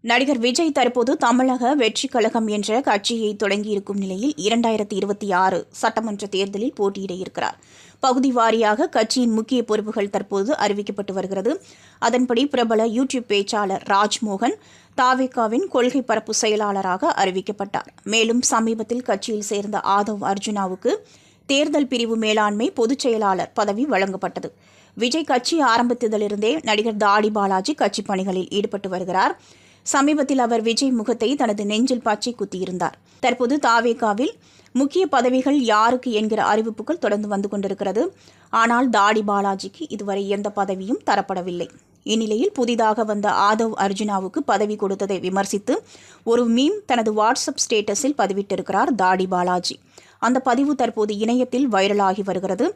நடிகர் விஜய் தற்போது தமிழக வெற்றிக் கழகம் என்ற கட்சியை தொடங்கியிருக்கும் நிலையில் இரண்டாயிரத்தி இருபத்தி ஆறு சட்டமன்ற தேர்தலில் போட்டியிட இருக்கிறார். பகுதி வாரியாக கட்சியின் முக்கிய பொறுப்புகள் தற்போது அறிவிக்கப்பட்டு வருகிறது. அதன்படி பிரபல யூடியூப் பேச்சாளர் ராஜ்மோகன் தாவேகாவின் கொள்கை பரப்பு செயலாளராக அறிவிக்கப்பட்டார். மேலும் சமீபத்தில் கட்சியில் சேர்ந்த ஆதவ் அர்ஜுனாவுக்கு தேர்தல் பிரிவு மேலாண்மை பொதுச் செயலாளர் பதவி வழங்கப்பட்டது. விஜய் கட்சி ஆரம்பித்ததிலிருந்தே நடிகர் தாடி பாலாஜி கட்சி பணிகளில் ஈடுபட்டு வருகிறார். சமீபத்தில் அவர் விஜய் முகத்தை தனது நெஞ்சில் பாய்ச்சி குத்தியிருந்தார். தற்போது தாவேகாவில் முக்கிய பதவிகள் யாருக்கு என்கிற அறிவிப்புகள் தொடர்ந்து வந்து கொண்டிருக்கிறது. ஆனால் தாடி பாலாஜிக்கு இதுவரை எந்த பதவியும் தரப்படவில்லை. இந்நிலையில் புதிதாக வந்த ஆதவ் அர்ஜுனாவுக்கு பதவி கொடுத்ததை விமர்சித்து ஒரு மீம் தனது வாட்ஸ்அப் ஸ்டேட்டஸில் பதிவிட்டிருக்கிறார் தாடி பாலாஜி. அந்த பதிவு தற்போது இணையத்தில் வைரலாகி வருகிறது.